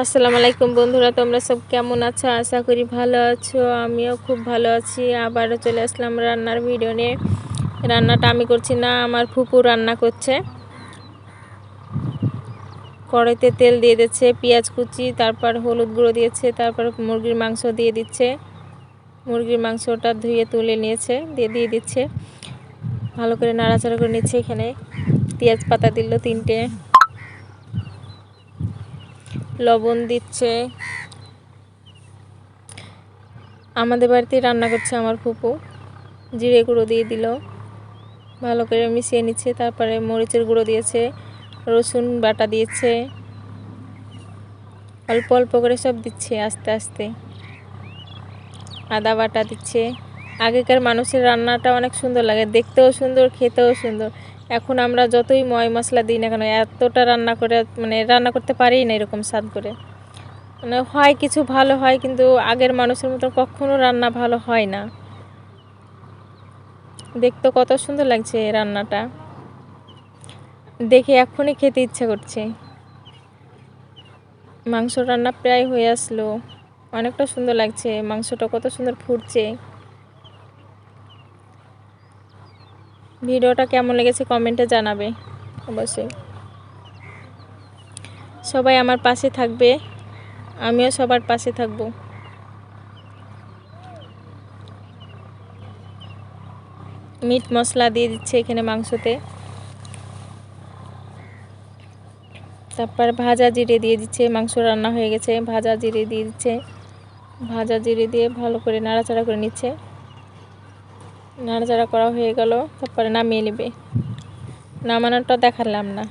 আসসালামু আলাইকুম বন্ধুরা, তোমরা সব কেমন আছো? আশা করি ভালো আছো। আমিও খুব ভালো আছি। আবারও চলে আসলাম রান্নার ভিডিও নিয়ে। রান্নাটা আমি করছি না, আমার ফুপু রান্না করছে। কড়াইতে তেল দিয়ে দিচ্ছে, পেঁয়াজ কুচি, তারপর হলুদ গুঁড়ো দিয়েছে, তারপর মুরগির মাংস দিয়ে দিচ্ছে। মুরগির মাংসটা ধুয়ে, তুলে নিয়েছে, দিয়ে দিয়ে দিচ্ছে। ভালো করে নাড়াচাড়া করে নিচ্ছে এখানে। পেঁয়াজ পাতা দিল তিনটে। লবণ দিচ্ছে। আমাদের বাড়িতেই রান্না করছে আমার ফুপু। জিরে গুঁড়ো দিয়ে দিল। ভালো করে মিশিয়ে নিচ্ছে, তারপরে মরিচের গুঁড়ো দিয়েছে, রসুন বাটা দিয়েছে। অল্প অল্প করে সব দিচ্ছে, আস্তে আস্তে। আদা বাটা দিচ্ছে। আগেকার মানুষের রান্নাটা অনেক সুন্দর লাগে। দেখতেও সুন্দর, খেতেও সুন্দর। এখন আমরা যতই ময় মশলা দিই না কেন, এতটা রান্না করে মানে রান্না করতে পারি না এরকম স্বাদ করে। মানে হয় কিছু ভালো হয়, কিন্তু আগের মানুষের মতো কখনো রান্না ভালো হয় না। দেখতে কত সুন্দর লাগছে রান্নাটা। দেখে এখনই খেতে ইচ্ছা করছে। মাংস রান্না প্রায় হয়ে আসলো। অনেকটা সুন্দর লাগছে, মাংসটা কত সুন্দর ফুটছে। ভিডিওটা কেমন লেগেছে কমেন্টে জানাবে, অবশ্যই। সবাই আমার পাশে থাকবে, আমিও সবার পাশে থাকব। মিট মশলা দিয়ে দিচ্ছে এখানে মাংসতে। তারপর ভাজা জিরে দিয়ে দিচ্ছে, মাংস রান্না হয়ে গেছে, ভাজা জিরে দিয়ে দিচ্ছে। ভাজা জিরে দিয়ে ভালো করে নাড়াচাড়া করে নিচ্ছে। নাড়াচাড়া করা হয়ে গেল তারপরে নামিয়ে নেবে। নামানোটা দেখালাম না।